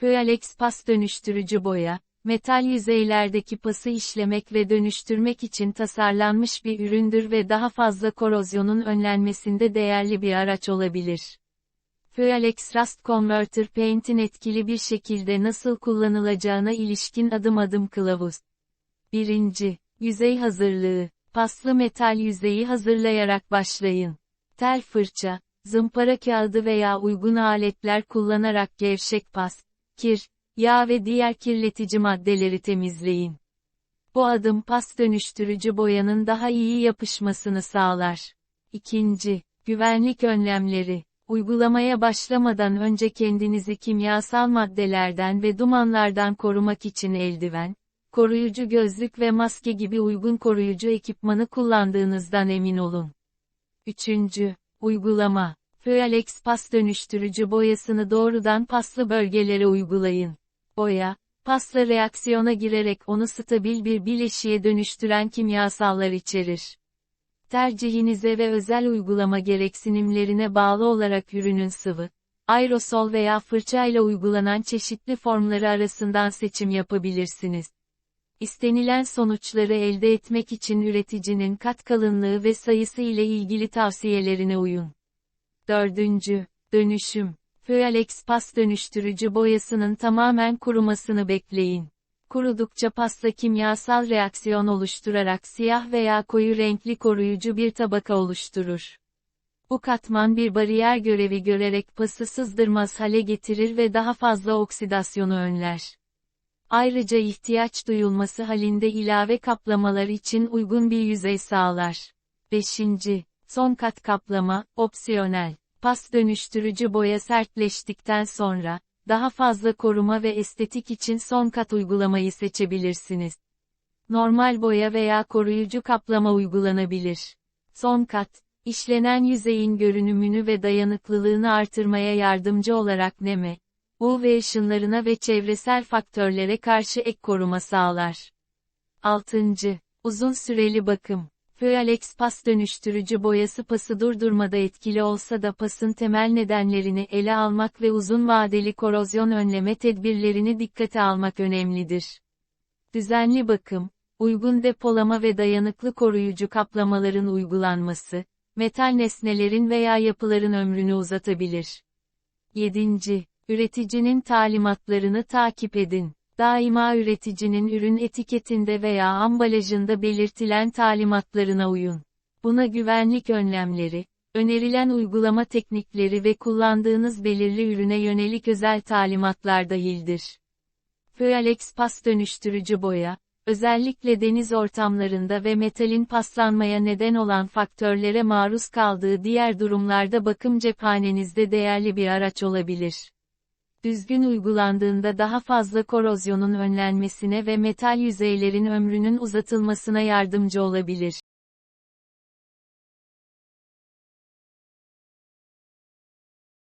Föalex pas dönüştürücü boya, metal yüzeylerdeki pası işlemek ve dönüştürmek için tasarlanmış bir üründür ve daha fazla korozyonun önlenmesinde değerli bir araç olabilir. Föalex Rust Converter Paint'in etkili bir şekilde nasıl kullanılacağına ilişkin adım adım kılavuz. 1. Yüzey hazırlığı. Paslı metal yüzeyi hazırlayarak başlayın. Tel fırça, zımpara kağıdı veya uygun aletler kullanarak gevşek pas, kir, yağ ve diğer kirletici maddeleri temizleyin. Bu adım pas dönüştürücü boyanın daha iyi yapışmasını sağlar. 2. Güvenlik önlemleri. Uygulamaya başlamadan önce kendinizi kimyasal maddelerden ve dumanlardan korumak için eldiven, koruyucu gözlük ve maske gibi uygun koruyucu ekipmanı kullandığınızdan emin olun. 3. Uygulama. Föalex pas dönüştürücü boyasını doğrudan paslı bölgelere uygulayın. Boya, pasla reaksiyona girerek onu stabil bir bileşiğe dönüştüren kimyasallar içerir. Tercihinize ve özel uygulama gereksinimlerine bağlı olarak ürünün sıvı, aerosol veya fırçayla uygulanan çeşitli formları arasından seçim yapabilirsiniz. İstenilen sonuçları elde etmek için üreticinin kat kalınlığı ve sayısı ile ilgili tavsiyelerine uyun. 4. Dönüşüm. Föalex pas dönüştürücü boyasının tamamen kurumasını bekleyin. Kurudukça pasta kimyasal reaksiyon oluşturarak siyah veya koyu renkli koruyucu bir tabaka oluşturur. Bu katman bir bariyer görevi görerek pası sızdırmaz hale getirir ve daha fazla oksidasyonu önler. Ayrıca ihtiyaç duyulması halinde ilave kaplamalar için uygun bir yüzey sağlar. 5. Son kat kaplama, opsiyonel. Pas dönüştürücü boya sertleştikten sonra, daha fazla koruma ve estetik için son kat uygulamayı seçebilirsiniz. Normal boya veya koruyucu kaplama uygulanabilir. Son kat, işlenen yüzeyin görünümünü ve dayanıklılığını artırmaya yardımcı olarak neme, UV ışınlarına ve çevresel faktörlere karşı ek koruma sağlar. 6. Uzun süreli bakım. Föalex pas dönüştürücü boyası pası durdurmada etkili olsa da pasın temel nedenlerini ele almak ve uzun vadeli korozyon önleme tedbirlerini dikkate almak önemlidir. Düzenli bakım, uygun depolama ve dayanıklı koruyucu kaplamaların uygulanması, metal nesnelerin veya yapıların ömrünü uzatabilir. 7. Üreticinin talimatlarını takip edin. Daima üreticinin ürün etiketinde veya ambalajında belirtilen talimatlarına uyun. Buna güvenlik önlemleri, önerilen uygulama teknikleri ve kullandığınız belirli ürüne yönelik özel talimatlar dahildir. Föalex pas dönüştürücü boya, özellikle deniz ortamlarında ve metalin paslanmaya neden olan faktörlere maruz kaldığı diğer durumlarda bakım cephanenizde değerli bir araç olabilir düzgün uygulandığında daha fazla korozyonun önlenmesine ve metal yüzeylerin ömrünün uzatılmasına yardımcı olabilir.